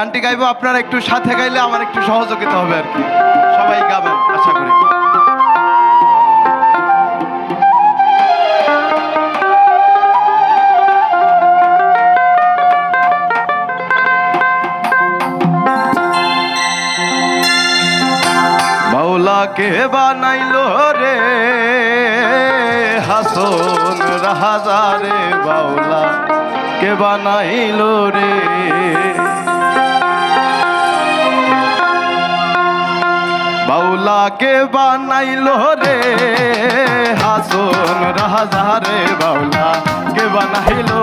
গানটি গাইবো, আপনারা একটু সাথে গাইলে আমার একটু সহযোগিতা হবে আর কি। সবাই গাবেন, আশা করি। কে বানাইলো রে, হাসন রাহাজারে বাউলা কে বানাইলো রে? কে বানাইলো রে। হাসন রাজা রে বাউলা কে বানাইলো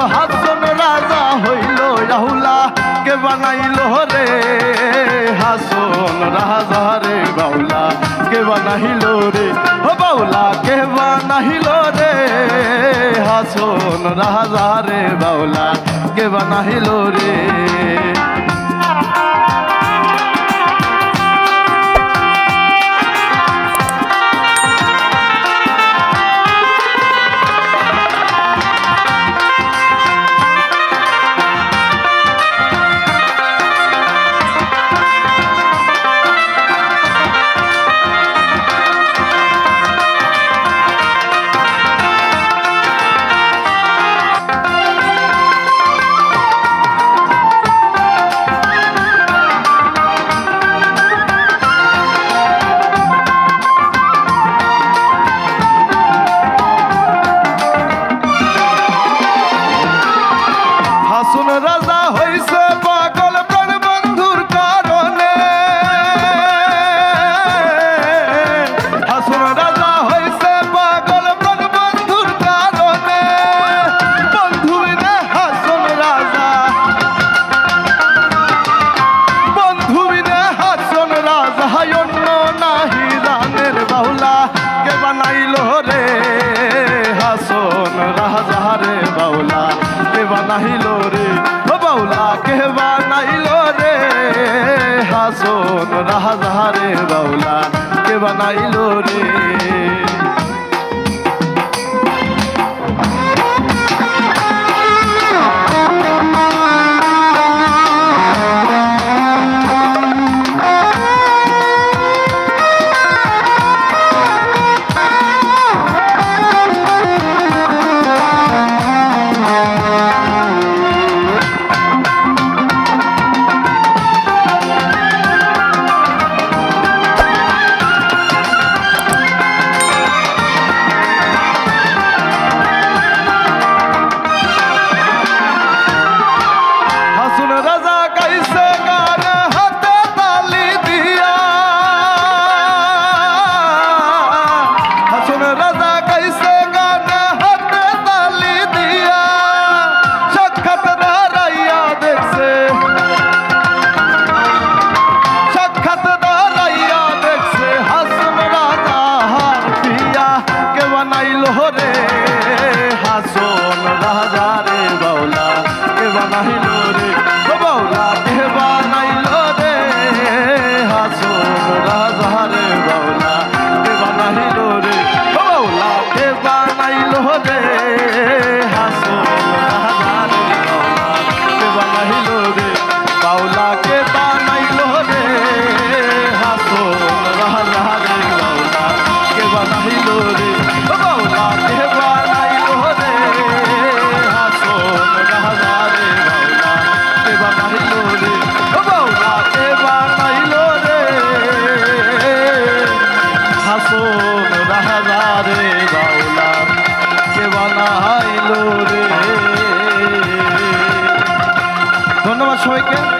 তো হাসন রাজা হইল রাহুলা। কে বানাইল রে? হাসন রাজা রে বাউলা। কে বানাইল রে? বাউলা, কে বানাইল রে? হাসন রাজা রে বাউলা। কে বানাইল রে? বানাইল রে। হাসন রাহাজারে বাউলা কে বানাইল রে? না সবাইকে।